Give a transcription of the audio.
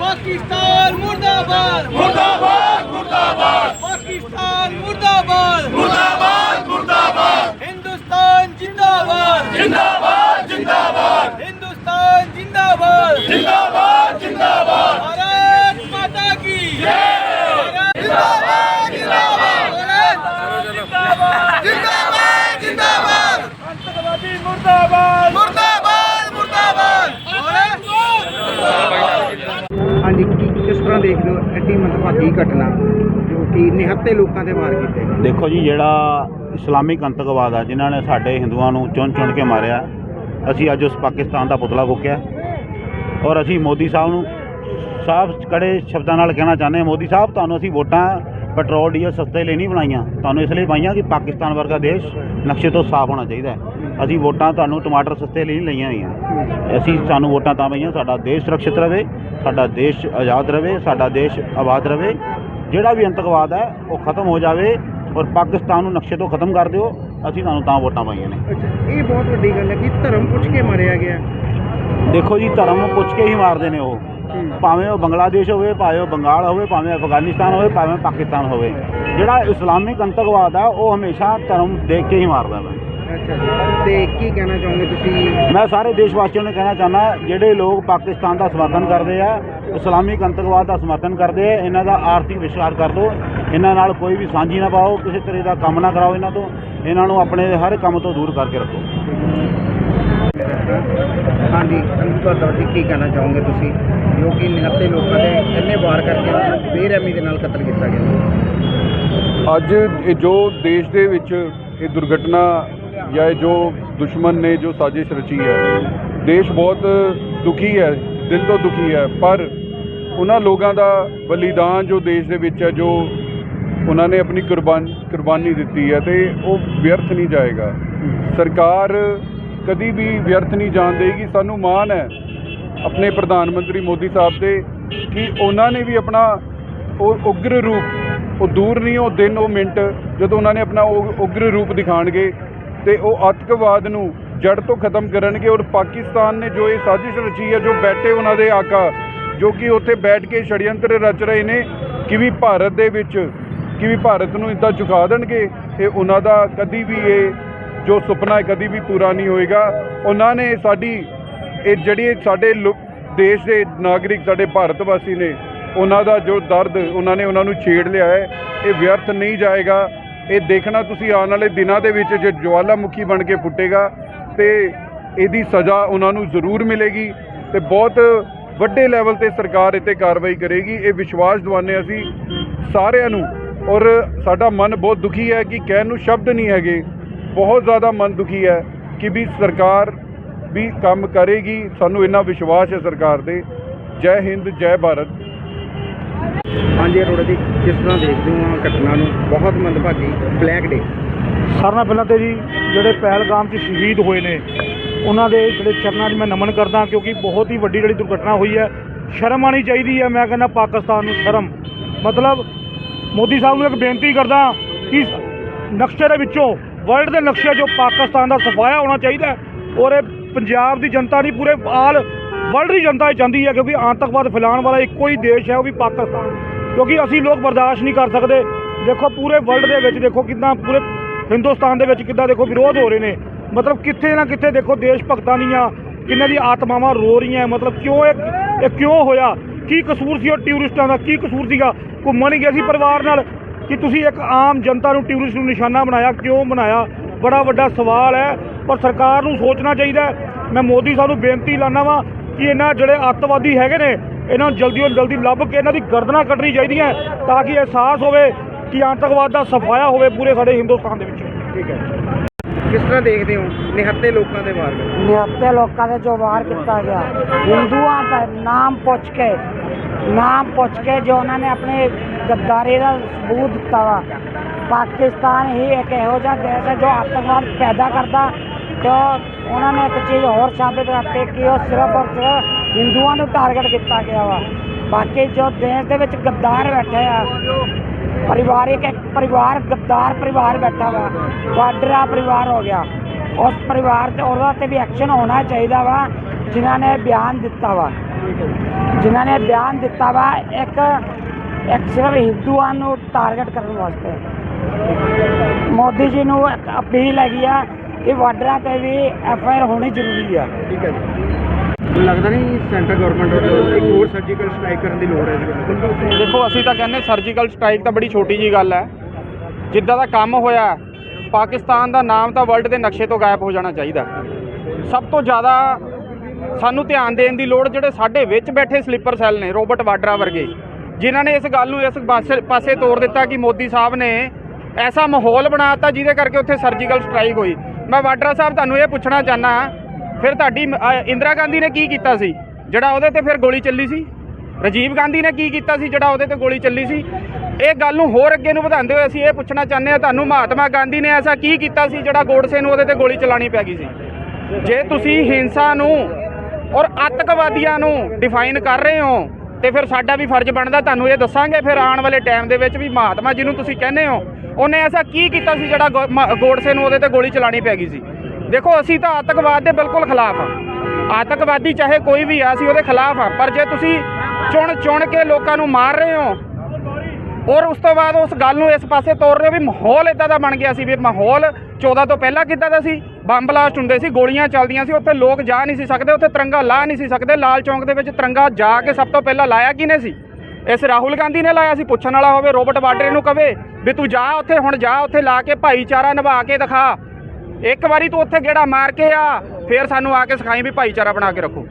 ਪਾਕਿਸਤਾਨ ਮੁਰਦਾਬਾਦ ਮੁਰਦਾਬਾਦ ਮੁਰਦਾਬਾਦ ਪਾਕਿਸਤਾਨ ਮੁਰਦਾਬਾਦ ਮੁਰਦਾਬਾਦ ਮੁਰਦਾਬਾਦ ਹਿੰਦੁਸਤਾਨ ਜਿੰਦਾਬਾਦ ਜਿੰਦਾਬਾਦ ਜਿੰਦਾਬਾਦ ਹਿੰਦੁਸਤਾਨ ਜਿੰਦਾਬਾਦ ਜਿੰਦਾਬਾਦ ਜਿੰਦਾਬਾਦ ਭਾਰਤ ਮਾਤਾ ਕੀ ਜੈ ਜਿੰਦਾਬਾਦ ਜਿੰਦਾਬਾਦ ਜਿੰਦਾਬਾਦ ਜਿੰਦਾਬਾਦ ਜਿੰਦਾਬਾਦ ਅੰਤਰਵਾਦੀ ਮੁਰਦਾਬਾਦ ਮੁਰਦਾਬਾਦ ਮੁਰਦਾਬਾਦ ਭਾਰਤ ਹਾਂਜੀ ਕੀ ਕਿਸ ਤਰ੍ਹਾਂ ਦੇਖਦੇ ਹੋ ਐਡੀ ਮੰਦਭਾਗੀ ਘਟਨਾ ਜੋ ਕਿ ਨਿਹੱਤੇ ਲੋਕਾਂ ਤੇ ਵਾਰ ਕੀਤੇ ਗਏ ਦੇਖੋ ਜੀ, ਜਿਹੜਾ ਇਸਲਾਮਿਕ ਅੰਤਕਵਾਦ ਆ, ਜਿਨ੍ਹਾਂ ਨੇ ਸਾਡੇ ਹਿੰਦੂਆਂ ਨੂੰ ਚੁਣ ਚੁਣ ਕੇ ਮਾਰਿਆ, ਅਸੀਂ ਅੱਜ ਉਸ ਪਾਕਿਸਤਾਨ ਦਾ ਪੁਤਲਾ ਫੂਕਿਆ। ਔਰ ਅਸੀਂ ਮੋਦੀ ਸਾਹਿਬ ਨੂੰ ਸਾਫ਼, ਕੜੇ ਸ਼ਬਦਾਂ ਨਾਲ ਕਹਿਣਾ ਚਾਹੁੰਦੇ ਹਾਂ, ਮੋਦੀ ਸਾਹਿਬ, ਤੁਹਾਨੂੰ ਅਸੀਂ ਵੋਟਾਂ ਪੈਟਰੋਲ ਡੀਜ਼ਲ ਸਸਤੇ ਲਈ ਨਹੀਂ ਬਣਾਈਆਂ। ਤੁਹਾਨੂੰ ਇਸ ਲਈ ਪਾਈਆਂ ਕਿ ਪਾਕਿਸਤਾਨ ਵਰਗਾ ਦੇਸ਼ ਨਕਸ਼ੇ ਤੋਂ ਸਾਫ਼ ਹੋਣਾ ਚਾਹੀਦਾ ਹੈ। ਅਸੀਂ ਵੋਟਾਂ ਤੁਹਾਨੂੰ ਟਮਾਟਰ ਸਸਤੇ ਲਈ ਨਹੀਂ ਲਈਆਂ ਹੋਈਆਂ। ਅਸੀਂ ਸਾਨੂੰ ਵੋਟਾਂ ਤਾਂ ਪਈਆਂ ਸਾਡਾ ਦੇਸ਼ ਸੁਰੱਖਿਅਤ ਰਵੇ ਸਾਡਾ ਦੇਸ਼ ਆਜ਼ਾਦ ਰਵੇ ਸਾਡਾ ਦੇਸ਼ ਆਬਾਦ ਰਵੇ। ਜਿਹੜਾ ਵੀ ਅੰਤਕਵਾਦ ਹੈ ਉਹ ਖਤਮ ਹੋ ਜਾਵੇ ਔਰ ਪਾਕਿਸਤਾਨ ਨੂੰ ਨਕਸ਼ੇ ਤੋਂ ਖਤਮ ਕਰ ਦਿਓ। ਅਸੀਂ ਤੁਹਾਨੂੰ ਤਾਂ ਵੋਟਾਂ ਪਾਈਆਂ ਨੇ। ਅੱਛਾ ਇਹ ਬਹੁਤ ਵੱਡੀ ਗੱਲ ਹੈ ਕਿ ਧਰਮ ਪੁੱਛ ਕੇ ਮਾਰਿਆ ਗਿਆ। ਦੇਖੋ ਜੀ ਧਰਮ ਪੁੱਛ ਕੇ ਹੀ ਮਾਰਦੇ ਨੇ ਉਹ। ਭਾਵੇਂ ਉਹ ਬੰਗਲਾਦੇਸ਼ ਹੋਵੇ ਭਾਵੇਂ ਉਹ ਬੰਗਾਲ ਹੋਵੇ ਭਾਵੇਂ ਅਫਗਾਨਿਸਤਾਨ ਹੋਵੇ ਭਾਵੇਂ ਪਾਕਿਸਤਾਨ ਹੋਵੇ। ਜਿਹੜਾ ਇਸਲਾਮਿਕ ਅੰਤਕਵਾਦ ਆ ਉਹ ਹਮੇਸ਼ਾ ਧਰਮ ਦੇਖ ਕੇ ਹੀ ਮਾਰਦਾ ਵਾ। ਅੱਛਾ ਤੇ ਕੀ ਕਹਿਣਾ ਚਾਹੋਗੇ ਤੁਸੀਂ? ਮੈਂ ਸਾਰੇ ਦੇਸ਼ ਵਾਸੀਆਂ ਨੂੰ ਕਹਿਣਾ ਚਾਹੁੰਦਾ ਜਿਹੜੇ ਲੋਕ ਪਾਕਿਸਤਾਨ ਦਾ ਸਮਰਥਨ ਕਰਦੇ ਆ ਇਸਲਾਮਿਕ ਅੰਤਕਵਾਦ ਦਾ ਸਮਰਥਨ ਕਰਦੇ ਆ ਇਹਨਾਂ ਦਾ ਆਰਥਿਕ ਵਿਸ਼ਵਾਸ ਕਰ ਦਿਓ ਇਹਨਾਂ ਨਾਲ ਕੋਈ ਵੀ ਸਾਂਝੀ ਨਾ ਪਾਓ ਕਿਸੇ ਤਰ੍ਹਾਂ ਦਾ ਕੰਮ ਨਾ ਕਰਾਓ ਇਹਨਾਂ ਤੋਂ। ਇਹਨਾਂ ਨੂੰ ਆਪਣੇ ਹਰ ਕੰਮ ਤੋਂ ਦੂਰ ਕਰਕੇ ਰੱਖੋ। ਹਾਂਜੀ ਤੁਹਾਡਾ ਜੀ ਕੀ ਕਹਿਣਾ ਚਾਹੋਗੇ ਤੁਸੀਂ? ਜੋ ਕਿ ਨਿਹੱਤੇ ਲੋਕਾਂ ਦੇ ਇੰਨੇ ਵਾਰ ਕਰਕੇ ਉਹਨਾਂ ਨੂੰ ਬੇਰਹਿਮੀ ਦੇ ਨਾਲ ਕਤਲ ਕੀਤਾ ਗਿਆ। ਅੱਜ ਇਹ ਜੋ ਦੇਸ਼ ਦੇ ਵਿੱਚ ਇਹ ਦੁਰਘਟਨਾ ਜਾਂ ਇਹ ਜੋ ਦੁਸ਼ਮਣ ਨੇ ਜੋ ਸਾਜ਼ਿਸ਼ ਰਚੀ ਹੈ ਦੇਸ਼ ਬਹੁਤ ਦੁਖੀ ਹੈ ਦਿਲ ਤੋਂ ਦੁਖੀ ਹੈ ਪਰ ਉਹਨਾਂ ਲੋਕਾਂ ਦਾ ਬਲੀਦਾਨ ਜੋ ਦੇਸ਼ ਦੇ ਵਿੱਚ ਹੈ ਜੋ ਉਹਨਾਂ ਨੇ ਆਪਣੀ ਕੁਰਬਾਨ ਕੁਰਬਾਨੀ ਦਿੱਤੀ ਹੈ ਤੇ ਉਹ ਵਿਅਰਥ ਨਹੀਂ ਜਾਏਗਾ। ਸਰਕਾਰ ਕਦੀ ਵੀ ਵਿਅਰਥ ਨਹੀਂ ਜਾਣ ਦੇਗੀ। ਸਾਨੂੰ ਮਾਣ ਹੈ ਆਪਣੇ ਪ੍ਰਧਾਨ ਮੰਤਰੀ ਮੋਦੀ ਸਾਹਿਬ ਤੇ ਕਿ ਉਹਨਾਂ ਨੇ ਵੀ ਆਪਣਾ ਉਹ ਉਗਰ ਰੂਪ, ਉਹ ਦੂਰ ਨਹੀਂ, ਉਹ ਦਿਨ, ਉਹ ਮਿੰਟ ਜਦੋਂ ਉਹਨਾਂ ਨੇ ਆਪਣਾ ਉਹ ਉਗਰ ਰੂਪ ਦਿਖਾਣਗੇ ਤੇ ਉਹ ਆਤੰਕਵਾਦ ਨੂੰ ਜੜ ਤੋਂ ਖਤਮ ਕਰਨਗੇ ਔਰ ਪਾਕਿਸਤਾਨ ਨੇ ਜੋ ਇਹ ਸਾਜ਼ਿਸ਼ ਰਚੀ ਹੈ, ਜੋ ਬੈਠੇ ਉਹਨਾਂ ਦੇ ਆਕਾ, ਜੋ ਕਿ ਉੱਥੇ ਬੈਠ ਕੇ ਛੜਯੰਤਰ ਰਚ ਰਹੇ ਨੇ ਕਿ ਵੀ ਭਾਰਤ ਦੇ ਵਿੱਚ ਕਿ ਵੀ ਭਾਰਤ ਨੂੰ ਇਦਾਂ ਝੁਕਾ ਦੇਣਗੇ, ਇਹ ਉਹਨਾਂ ਦਾ ਕਦੀ ਵੀ ਇਹ ਜੋ ਸੁਪਨਾ ਹੈ, ਕਦੀ ਵੀ ਪੂਰਾ ਨਹੀਂ ਹੋਏਗਾ। ਉਹਨਾਂ ਨੇ ਸਾਡੀ, ਇਹ ਜਿਹੜੀ ਸਾਡੇ ਲੋ- ਦੇਸ਼ ਦੇ ਨਾਗਰਿਕ, ਸਾਡੇ ਭਾਰਤ ਵਾਸੀ ਨੇ, ਉਹਨਾਂ ਦਾ ਜੋ ਦਰਦ, ਉਹਨਾਂ ਨੇ ਉਹਨਾਂ ਨੂੰ ਛੇੜ ਲਿਆ ਹੈ। ਇਹ ਵਿਅਰਥ ਨਹੀਂ ਜਾਏਗਾ। ਇਹ ਦੇਖਣਾ ਤੁਸੀਂ ਆਉਣ ਵਾਲੇ ਦਿਨਾਂ ਦੇ ਵਿੱਚ ਜੇ ਜਵਾਲਾਮੁਖੀ ਬਣ ਕੇ ਫੁੱਟੇਗਾ ਤੇ ਇਹਦੀ ਸਜ਼ਾ ਉਹਨਾਂ ਨੂੰ ਜ਼ਰੂਰ ਮਿਲੇਗੀ। ਤੇ ਬਹੁਤ ਵੱਡੇ ਲੈਵਲ ਤੇ ਸਰਕਾਰ ਇੱਥੇ ਕਾਰਵਾਈ ਕਰੇਗੀ। ਇਹ ਵਿਸ਼ਵਾਸ ਦਿਵਾਉਂਦੇ ਅਸੀਂ ਸਾਰਿਆਂ ਨੂੰ। ਔਰ ਸਾਡਾ ਮਨ ਬਹੁਤ ਦੁਖੀ ਹੈ ਕਿ ਕਹਿਣ ਨੂੰ ਸ਼ਬਦ ਨਹੀਂ ਹੈਗੇ। ਬਹੁਤ ਜ਼ਿਆਦਾ ਮਨ ਦੁਖੀ ਹੈ ਕਿ ਵੀ ਸਰਕਾਰ ਵੀ ਕੰਮ ਕਰੇਗੀ। ਸਾਨੂੰ ਇੰਨਾ ਵਿਸ਼ਵਾਸ ਹੈ ਸਰਕਾਰ ਤੇ। ਜੈ ਹਿੰਦ ਜੈ ਭਾਰਤ। ਹਾਂਜੀ ਅਰੋੜਾ ਜੀ ਕਿਸ ਤਰ੍ਹਾਂ ਦੇਖਦੇ ਹੋ ਆਹ ਘਟਨਾ ਨੂੰ? ਬਹੁਤ ਮੰਦਭਾਗੀ ਬਲੈਕ ਡੇ। ਸਾਰਿਆਂ ਨਾਲ ਪਹਿਲਾਂ ਤੇ ਜੀ ਜਿਹੜੇ ਪਹਿਲਗਾਮ 'ਚ ਸ਼ਹੀਦ ਹੋਏ ਨੇ ਉਹਨਾਂ ਦੇ ਜਿਹੜੇ ਚਰਨਾਂ 'ਚ ਮੈਂ ਨਮਨ ਕਰਦਾ ਕਿਉਂਕਿ ਬਹੁਤ ਹੀ ਵੱਡੀ ਜਿਹੜੀ ਦੁਰਘਟਨਾ ਹੋਈ ਹੈ। ਸ਼ਰਮ ਆਣੀ ਚਾਹੀਦੀ ਹੈ ਮੈਂ ਕਹਿੰਦਾ ਪਾਕਿਸਤਾਨ ਨੂੰ ਸ਼ਰਮ। ਮਤਲਬ ਮੋਦੀ ਸਾਹਿਬ ਨੂੰ ਇੱਕ ਬੇਨਤੀ ਕਰਦਾ ਕਿ ਨਕਸ਼ੇ ਦੇ ਵਿੱਚੋਂ ਵਰਲਡ ਦੇ ਨਕਸ਼ੇ 'ਚੋਂ ਪਾਕਿਸਤਾਨ ਦਾ ਸਫਾਇਆ ਹੋਣਾ ਚਾਹੀਦਾ ਔਰ ਇਹ ਪੰਜਾਬ ਦੀ ਜਨਤਾ ਨਹੀਂ, ਪੂਰੇ ਆਲ ਵਰਲਡ ਦੀ ਜਨਤਾ ਇਹ ਚਾਹੁੰਦੀ ਹੈ ਕਿਉਂਕਿ ਆਤੰਕਵਾਦ ਫੈਲਾਉਣ ਵਾਲਾ ਇੱਕੋ ਹੀ ਦੇਸ਼ ਹੈ, ਉਹ ਵੀ ਪਾਕਿਸਤਾਨ। ਕਿਉਂਕਿ ਅਸੀਂ ਲੋਕ ਬਰਦਾਸ਼ਤ ਨਹੀਂ ਕਰ ਸਕਦੇ। ਦੇਖੋ, ਪੂਰੇ ਵਰਲਡ ਦੇ ਵਿੱਚ ਦੇਖੋ ਕਿੰਨਾ ਪੂਰੇ ਹਿੰਦੁਸਤਾਨ ਦੇ ਵਿੱਚ ਕਿੱਦਾਂ ਦੇਖੋ ਵਿਰੋਧ ਹੋ ਰਹੇ ਨੇ। ਮਤਲਬ ਕਿੱਥੇ ਨਾ ਕਿੱਥੇ ਦੇਖੋ ਦੇਸ਼ ਭਗਤਾਂ ਦੀਆਂ ਕਿੰਨਾਂ ਦੀ ਆਤਮਾਵਾਂ ਰੋ ਰਹੀਆਂ ਮਤਲਬ ਕਿਉਂ ਇਹ ਇਹ ਕਿਉਂ ਹੋਇਆ? ਕੀ ਕਸੂਰ ਸੀ ਉਹ ਟੂਰਿਸਟਾਂ ਦਾ? ਕੀ ਕਸੂਰ ਸੀਗਾ? ਘੁੰਮਣ ਹੀ ਗਏ ਸੀ ਪਰਿਵਾਰ ਨਾਲ। ਕਿ ਤੁਸੀਂ ਇੱਕ ਆਮ ਜਨਤਾ ਨੂੰ ਟੂਰਿਸਟ ਨੂੰ ਨਿਸ਼ਾਨਾ ਬਣਾਇਆ ਕਿਉਂ ਬਣਾਇਆ? ਬੜਾ ਵੱਡਾ ਸਵਾਲ ਹੈ ਪਰ ਸਰਕਾਰ ਨੂੰ ਸੋਚਣਾ ਚਾਹੀਦਾ ਹੈ। ਮੈਂ ਮੋਦੀ ਸਾਹਿਬ ਨੂੰ ਬੇਨਤੀ ਲਾਣਾ ਵਾਂ ਕਿ ਇਹਨਾਂ ਜਿਹੜੇ ਅੱਤਵਾਦੀ ਹੈਗੇ ਨੇ ਇਹਨਾਂ ਨੂੰ ਜਲਦੀ ਤੋਂ ਜਲਦੀ ਲੱਭ ਕੇ ਇਹਨਾਂ ਦੀ ਗਰਦਨਾਂ ਕੱਟਣੀ ਚਾਹੀਦੀਆਂ ਤਾਂ ਕਿ ਅਹਿਸਾਸ ਹੋਵੇ ਕਿ ਆਤੰਕਵਾਦ ਦਾ ਸਫਾਇਆ ਹੋਵੇ ਪੂਰੇ ਸਾਡੇ ਹਿੰਦੁਸਤਾਨ ਦੇ ਵਿੱਚ। ਠੀਕ ਹੈ ਕਿਸ ਤਰ੍ਹਾਂ ਦੇਖਦੇ ਹੋ? ਨਿਹੱਤੇ ਲੋਕਾਂ ਦੇ ਵਾਰ ਨਿਹੱਤੇ ਲੋਕਾਂ ਦੇ ਜੋ ਵਾਰ ਕੀਤਾ ਗਿਆ ਹਿੰਦੂਆਂ ਦਾ ਨਾਮ ਪੁੱਛ ਕੇ ਨਾਮ ਪੁੱਛ ਕੇ ਜੋ ਉਹਨਾਂ ਨੇ ਆਪਣੇ ਗੱਦਾਰੀ ਦਾ ਸਬੂਤ ਦਿੱਤਾ ਵਾ। ਪਾਕਿਸਤਾਨ ਹੀ ਇੱਕ ਇਹੋ ਜਿਹਾ ਦੇਸ਼ ਹੈ ਜੋ ਆਤੰਕਵਾਦ ਪੈਦਾ ਕਰਦਾ ਤੇ ਉਹਨਾਂ ਨੇ ਇੱਕ ਚੀਜ਼ ਹੋਰ ਸਾਬਿਤ ਕਰਤੀ ਕਿ ਉਹ ਸਿਰਫ ਔਰ ਸਿਰਫ ਹਿੰਦੂਆਂ ਨੂੰ ਟਾਰਗੇਟ ਕੀਤਾ ਗਿਆ ਵਾ। ਬਾਕੀ ਜੋ ਦੇਸ਼ ਦੇ ਵਿੱਚ ਗੱਦਾਰ ਬੈਠੇ ਆ, ਪਰਿਵਾਰਿਕ ਇੱਕ ਪਰਿਵਾਰ, ਗੱਦਾਰ ਪਰਿਵਾਰ ਬੈਠਾ ਵਾ ਵਾਡਰਾ ਪਰਿਵਾਰ ਹੋ ਗਿਆ। ਉਸ ਪਰਿਵਾਰ ਤੇ ਉਹਨਾਂ ਤੇ ਵੀ ਐਕਸ਼ਨ ਹੋਣਾ ਚਾਹੀਦਾ ਵਾ, ਜਿਨ੍ਹਾਂ ਨੇ ਬਿਆਨ ਦਿੱਤਾ ਵਾ। ਜਿਨ੍ਹਾਂ ਨੇ ਬਿਆਨ ਦਿੱਤਾ ਵਾ ਇੱਕ ਇੱਕ ਸਿਰਫ ਹਿੰਦੂਆਂ ਨੂੰ ਟਾਰਗੇਟ ਕਰਨ ਵਾਸਤੇ। ਮੋਦੀ ਜੀ ਨੂੰ ਇੱਕ ਅਪੀਲ ਹੈਗੀ ਆ ਕਿ ਵਾਡਰਾਂ ਤੇ ਵੀ ਐਫ ਆਈ ਆਰ ਹੋਣੀ ਜ਼ਰੂਰੀ ਆ। ਠੀਕ ਹੈ ਜੀ। ਲੱਗਦਾ ਨਹੀਂ ਸੈਂਟਰ ਗਵਰਨਮੈਂਟ ਵੱਲੋਂ ਇੱਕ ਹੋਰ ਸਰਜੀਕਲ ਸਟ੍ਰਾਈਕ ਕਰਨ ਦੀ ਲੋੜ ਹੈ ਜੀ। ਦੇਖੋ ਅਸੀਂ ਤਾਂ ਕਹਿੰਦੇ ਸਰਜੀਕਲ ਸਟ੍ਰਾਈਕ ਤਾਂ ਬੜੀ ਛੋਟੀ ਜੀ ਗੱਲ ਹੈ। ਜਿੱਦਾਂ ਦਾ ਕੰਮ ਹੋਇਆ ਪਾਕਿਸਤਾਨ ਦਾ ਨਾਮ ਤਾਂ ਵਰਲਡ ਦੇ ਨਕਸ਼ੇ ਤੋਂ ਗਾਇਬ ਹੋ ਜਾਣਾ ਚਾਹੀਦਾ। ਸਭ ਤੋਂ ਜ਼ਿਆਦਾ ਸਾਨੂੰ ਧਿਆਨ ਦੇਣ ਦੀ ਲੋੜ ਜਿਹੜੇ ਸਾਡੇ ਵਿੱਚ ਬੈਠੇ ਸਲੀਪਰ ਸੈੱਲ ਨੇ, ਰੋਬਰਟ ਵਾਡਰਾ ਵਰਗੇ। ਜਿਨ੍ਹਾਂ ਨੇ ਇਸ ਗੱਲ ਨੂੰ ਇਸ ਪਾਸੇ ਪਾਸੇ ਤੋੜ ਦਿੱਤਾ ਕਿ ਮੋਦੀ ਸਾਹਿਬ ਨੇ ਐਸਾ ਮਾਹੌਲ ਬਣਾਤਾ ਜਿਹਦੇ ਕਰਕੇ ਉੱਥੇ ਸਰਜੀਕਲ ਸਟ੍ਰਾਈਕ ਹੋਈ। ਮੈਂ ਵਾਡਰਾ ਸਾਹਿਬ ਤੁਹਾਨੂੰ ਇਹ ਪੁੱਛਣਾ ਚਾਹਨਾ ਫਿਰ ਤੁਹਾਡੀ ਇੰਦਰਾ ਗਾਂਧੀ ਨੇ ਕੀ ਕੀਤਾ ਸੀ? ਜਿਹੜਾ ਉਹਦੇ ਤੇ ਫਿਰ ਗੋਲੀ ਚੱਲੀ ਸੀ? ਰਾਜੀਵ ਗਾਂਧੀ ਨੇ ਕੀ ਕੀਤਾ ਸੀ ਜਿਹੜਾ ਉਹਦੇ ਤੇ ਗੋਲੀ ਚੱਲੀ ਸੀ? ਇਹ ਗੱਲ ਨੂੰ ਹੋਰ ਅੱਗੇ ਨੂੰ ਵਧਾਉਂਦੇ ਹੋਏ ਅਸੀਂ ਇਹ ਪੁੱਛਣਾ ਚਾਹੁੰਦੇ ਹਾਂ, ਤੁਹਾਨੂੰ ਮਹਾਤਮਾ ਗਾਂਧੀ ਨੇ ਐਸਾ ਕੀ ਕੀਤਾ ਸੀ ਜਿਹੜਾ ਗੋਡਸੇ ਨੂੰ ਉਹਦੇ ਤੇ ਗੋਲੀ ਚਲਾਣੀ ਪੈ ਗਈ ਸੀ? ਜੇ ਤੁਸੀਂ ਹਿੰਸਾ ਨੂੰ ਔਰ ਅੱਤਕਵਾਦੀਆਂ ਨੂੰ ਡਿਫਾਈਨ ਕਰ ਰਹੇ ਹੋ ਤੇ ਫਿਰ ਸਾਡਾ ਵੀ ਫਰਜ਼ ਬਣਦਾ, ਤੁਹਾਨੂੰ ਇਹ ਦੱਸਾਂਗੇ ਫਿਰ ਆਉਣ ਵਾਲੇ ਟਾਈਮ ਦੇ ਵਿੱਚ ਵੀ ਮਹਾਤਮਾ ਜਿਹਨੂੰ ਤੁਸੀਂ ਕਹਿੰਦੇ ਹੋ। ਉਹਨੇ ਐਸਾ ਕੀ ਕੀਤਾ ਸੀ ਜਿਹੜਾ ਗੋ- ਮ- ਗੋਡਸੇ ਨੂੰ ਉਹਦੇ ਤੇ ਗੋਲੀ ਚਲਾਣੀ ਪੈ ਗਈ ਸੀ? ਦੇਖੋ, ਅਸੀਂ ਤਾਂ ਅੱਤਕਵਾਦ ਦੇ ਬਿਲਕੁਲ ਖਿਲਾਫ ਆ ਆਤੰਕਵਾਦੀ ਚਾਹੇ ਕੋਈ ਵੀ ਆ, ਅਸੀਂ ਉਹਦੇ ਖਿਲਾਫ ਆ ਪਰ ਜੇ ਤੁਸੀਂ ਚੁਣ ਚੁਣ ਕੇ ਲੋਕਾਂ ਨੂੰ ਮਾਰ ਰਹੇ ਹੋ, ਔਰ ਉਸ ਤੋਂ ਬਾਅਦ ਉਸ ਗੱਲ ਨੂੰ ਇਸ ਪਾਸੇ ਤੋਰ ਰਹੇ ਹੋ ਵੀ ਮਾਹੌਲ ਇਦਾਂ ਦਾ ਬਣ ਗਿਆ ਸੀ ਵੀ ਮਾਹੌਲ 14 ਤੋਂ ਪਹਿਲਾਂ ਕਿੱਦਾਂ ਦਾ ਸੀ? ਬੰਬ ਬਲਾਸਟ ਹੁੰਦੇ ਸੀ, ਗੋਲੀਆਂ ਚੱਲਦੀਆਂ ਸੀ, ਉੱਥੇ ਲੋਕ ਜਾ ਨਹੀਂ ਸੀ ਸਕਦੇ, ਉੱਥੇ ਤਿਰੰਗਾ ਲਾ ਨਹੀਂ ਸੀ ਸਕਦੇ, ਲਾਲ ਚੌਂਕ ਦੇ ਵਿੱਚ ਤਿਰੰਗਾ ਜਾ ਕੇ ਸਭ ਤੋਂ ਪਹਿਲਾਂ ਲਾਇਆ ਕਿਹਨੇ ਸੀ? ਇਸ ਰਾਹੁਲ ਗਾਂਧੀ ਨੇ ਲਾਇਆ ਸੀ, ਪੁੱਛਣ ਵਾਲਾ ਹੋਵੇ, ਰੋਬਰਟ ਵਾਡਰੇ ਨੂੰ ਕਵੇ ਵੀ ਤੂੰ ਜਾ ਉੱਥੇ, ਹੁਣ ਜਾ ਉੱਥੇ ਲਾ ਕੇ ਭਾਈਚਾਰਾ ਨਿਭਾ ਕੇ ਦਿਖਾ। ਇੱਕ ਵਾਰੀ ਤੂੰ ਉੱਥੇ ਗੇੜਾ ਮਾਰ ਕੇ ਆ, ਫੇਰ ਸਾਨੂੰ ਆ ਕੇ ਸਿਖਾਈ ਵੀ ਭਾਈਚਾਰਾ ਬਣਾ ਕੇ ਰੱਖੋ।